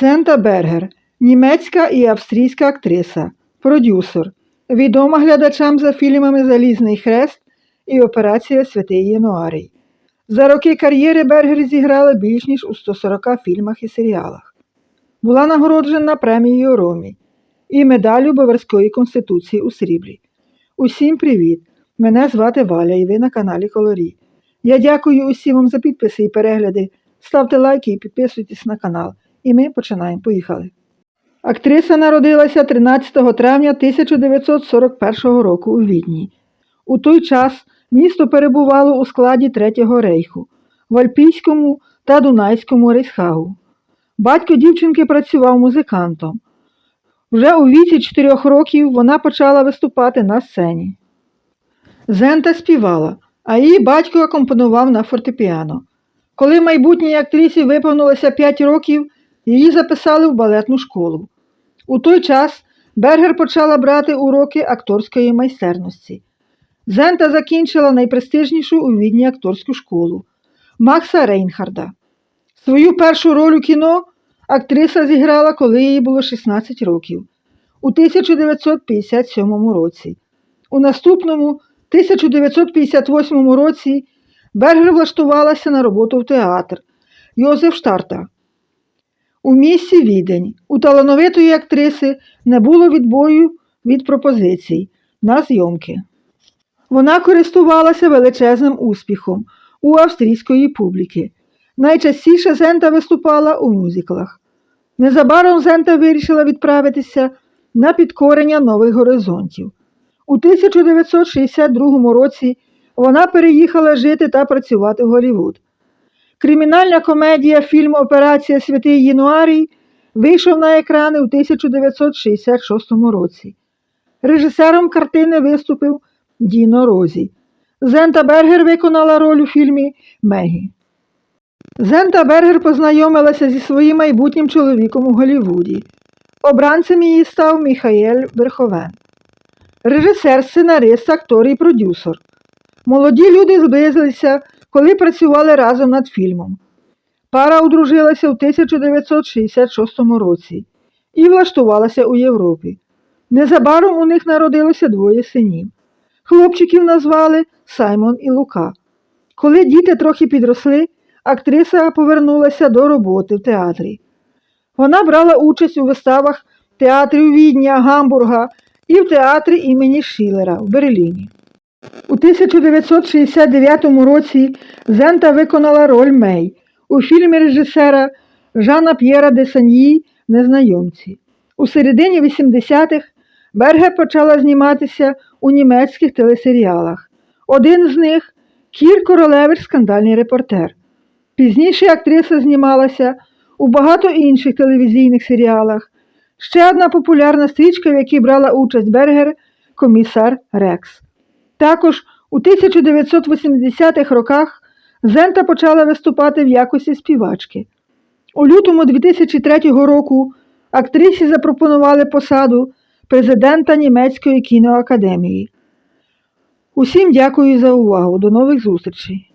Зента Бергер, німецька і австрійська актриса, продюсер, відома глядачам за фільмами Залізний хрест і Операція Святий Януарій. За роки кар'єри Бергер зіграла більш ніж у 140 фільмах і серіалах. Була нагороджена премією Ромі і медаллю Баварської конституції у сріблі. Усім привіт! Мене звати Валя і ви на каналі Колорі. Я дякую усім вам за підписи і перегляди. Ставте лайки і підписуйтесь на канал. І ми починаємо. Поїхали. Актриса народилася 13 травня 1941 року у Відні. У той час місто перебувало у складі Третього рейху в Альпійському та Дунайському рейхсхагу. Батько дівчинки працював музикантом. Вже у віці 4 років вона почала виступати на сцені. Зента співала, а її батько акомпонував на фортепіано. Коли майбутній актрисі виповнилося 5 років, її записали в балетну школу. У той час Бергер почала брати уроки акторської майстерності. Зента закінчила найпрестижнішу у відні акторську школу Макса Рейнхарда. Свою першу роль у кіно актриса зіграла, коли їй було 16 років, у 1957 році. У наступному 1958 році Бергер влаштувалася на роботу в театр Йозеф Штарта. У місті Відень у талановитої актриси не було відбою від пропозицій на зйомки. Вона користувалася величезним успіхом у австрійської публіки. Найчастіше Зента виступала у мюзиклах. Незабаром Зента вирішила відправитися на підкорення нових горизонтів. У 1962 році вона переїхала жити та працювати в Голлівуд. Кримінальна комедія фільм Операція Святий Януарій вийшов на екрани у 1966 році. Режисером картини виступив Діно Розі. Зента Бергер виконала роль у фільмі Мегі. Зента Бергер познайомилася зі своїм майбутнім чоловіком у Голлівуді. Обранцем її став Міхаель Верховен. Режисер, сценарист, актор і продюсер. Молоді люди зблизилися, коли працювали разом над фільмом. Пара одружилася у 1966 році і влаштувалася у Європі. Незабаром у них народилося двоє синів. Хлопчиків назвали Саймон і Лука. Коли діти трохи підросли, актриса повернулася до роботи в театрі. Вона брала участь у виставах театрів Відня, Гамбурга і в театрі імені Шілера в Берліні. У 1969 році Зента виконала роль Мей у фільмі режисера Жана П'єра де Саньї Незнайомці. У середині 80-х Берге почала зніматися у німецьких телесеріалах. Один з них Кір Королевич скандальний репортер. Пізніше актриса знімалася у багато інших телевізійних серіалах. Ще одна популярна стрічка, в якій брала участь Бергер комісар Рекс. Також у 1980-х роках Зента почала виступати в якості співачки. У лютому 2003 року актрисі запропонували посаду президента Німецької кіноакадемії. Усім дякую за увагу. До нових зустрічей!